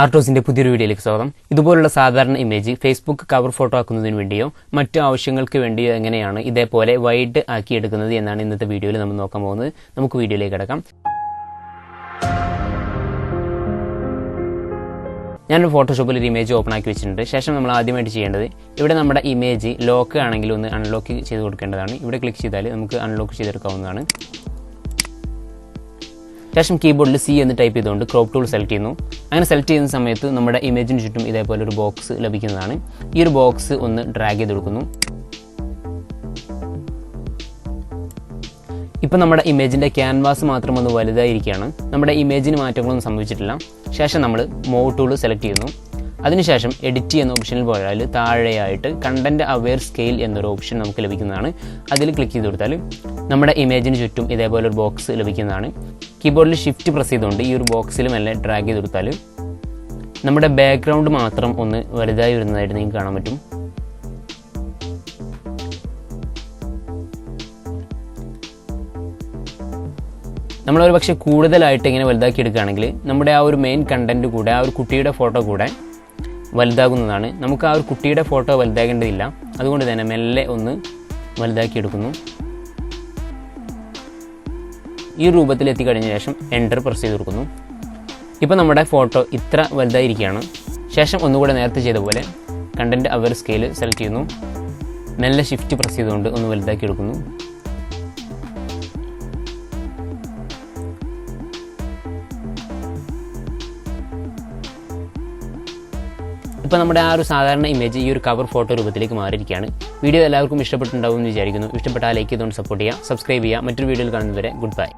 ആർട്ടോസിന്റെ പുതിയൊരു വീഡിയോയിലേക്ക് സ്വാഗതം. ഇതുപോലുള്ള സാധാരണ ഇമേജ് ഫേസ്ബുക്ക് കവർ ഫോട്ടോ ആക്കുന്നതിന് വേണ്ടിയോ മറ്റു ആവശ്യങ്ങൾക്ക് വേണ്ടിയോ എങ്ങനെയാണ് ഇതേപോലെ വൈഡ് ആക്കി എടുക്കുന്നത് എന്നാണ് ഇന്നത്തെ വീഡിയോയിൽ നമ്മൾ നോക്കാൻ പോകുന്നത്. നമുക്ക് വീഡിയോയിലേക്ക് കിടക്കാം. ഞാൻ ഫോട്ടോഷോപ്പിൽ ഒരു ഇമേജ് ഓപ്പൺ ആക്കി വെച്ചിട്ടുണ്ട്. ശേഷം നമ്മൾ ആദ്യമായിട്ട് ചെയ്യേണ്ടത് ഇവിടെ നമ്മുടെ ഇമേജ് ലോക്ക് ആണെങ്കിലും ഒന്ന് അൺലോക്ക് ചെയ്ത് കൊടുക്കേണ്ടതാണ്. ഇവിടെ ക്ലിക്ക് ചെയ്താൽ നമുക്ക് അൺലോക്ക് ചെയ്തെടുക്കാവുന്നതാണ്. ശേഷം കീബോർഡിൽ സി എന്ന് ടൈപ്പ് ചെയ്തുകൊണ്ട് ക്രോപ്പ് ടൂൾ സെലക്ട് ചെയ്യുന്നു. അങ്ങനെ സെലക്ട് ചെയ്യുന്ന സമയത്ത് നമ്മുടെ ഇമേജിന് ചുറ്റും ഇതേപോലെ ഒരു ബോക്സ് ലഭിക്കുന്നതാണ്. ഈ ഒരു ബോക്സ് ഒന്ന് ഡ്രാഗ് ചെയ്ത് കൊടുക്കുന്നു. ഇപ്പം നമ്മുടെ ഇമേജിന്റെ ക്യാൻവാസ് മാത്രം ഒന്ന് വലുതായിരിക്കുകയാണ്. നമ്മുടെ ഇമേജിന് മാറ്റങ്ങളൊന്നും സംഭവിച്ചിട്ടില്ല. ശേഷം നമ്മൾ മോ ടൂൾ സെലക്ട് ചെയ്യുന്നു. അതിനുശേഷം എഡിറ്റ് എന്ന ഓപ്ഷനിൽ പോയാൽ താഴെയായിട്ട് കണ്ടന്റ് അവെയർ സ്കെയിൽ എന്നൊരു ഓപ്ഷൻ നമുക്ക് ലഭിക്കുന്നതാണ്. അതിൽ ക്ലിക്ക് ചെയ്ത് കൊടുത്താൽ നമ്മുടെ ഇമേജിന് ചുറ്റും ഇതേപോലെ ഒരു ബോക്സ് ലഭിക്കുന്നതാണ് കീബോർഡിൽ ഷിഫ്റ്റ് പ്രസ് ചെയ്തുകൊണ്ട് ഈ ഒരു ബോക്സിൽ മെല്ലെ ഡ്രാഗ് ചെയ്ത് കൊടുത്താൽ നമ്മുടെ ബാക്ക്ഗ്രൗണ്ട് മാത്രം ഒന്ന് വലുതായി വരുന്നതായിട്ട് നിങ്ങൾക്ക് കാണാൻ പറ്റും. നമ്മളൊരു പക്ഷേ കൂടുതലായിട്ട് ഇങ്ങനെ വലുതാക്കി എടുക്കുകയാണെങ്കിൽ നമ്മുടെ ആ ഒരു മെയിൻ കണ്ടന്റ് കൂടെ ആ ഒരു കുട്ടിയുടെ ഫോട്ടോ കൂടെ വലുതാകുന്നതാണ്. നമുക്ക് ആ ഒരു കുട്ടിയുടെ ഫോട്ടോ വലുതാകേണ്ടതില്ല. അതുകൊണ്ട് തന്നെ മെല്ലെ ഒന്ന് വലുതാക്കി എടുക്കുന്നു ഈ രൂപത്തിൽ എത്തിക്കഴിഞ്ഞ ശേഷം എന്റർ പ്രസ് ചെയ്ത് കൊടുക്കുന്നു. ഇപ്പോൾ നമ്മുടെ ഫോട്ടോ ഇത്ര വലുതായിരിക്കുകയാണ്. ശേഷം ഒന്നുകൂടെ നേരത്തെ ചെയ്ത പോലെ കണ്ടന്റ് അവർ സ്കെയിൽ സെലക്ട് ചെയ്യുന്നു. മെല്ലെ ഷിഫ്റ്റ് പ്രസ് ചെയ്തുകൊണ്ട് ഒന്ന് വലുതാക്കി എടുക്കുന്നു ഇപ്പോൾ നമ്മുടെ ആ ഒരു സാധാരണ ഇമേജ് ഈ ഒരു കവർ ഫോട്ടോ രൂപത്തിലേക്ക് മാറിയിരിക്കുകയാണ്. വീഡിയോ എല്ലാവർക്കും ഇഷ്ടപ്പെട്ടിട്ടുണ്ടാവും എന്ന് വിചാരിക്കുന്നു. ഇഷ്ടപ്പെട്ടാൽ ലൈക്ക് ചെയ്തുകൊണ്ട് സപ്പോർട്ട് ചെയ്യുക. സബ്സ്ക്രൈബ് ചെയ്യുക. മറ്റൊരു വീഡിയോയിൽ കാണുന്നവരെ ഗുഡ് ബൈ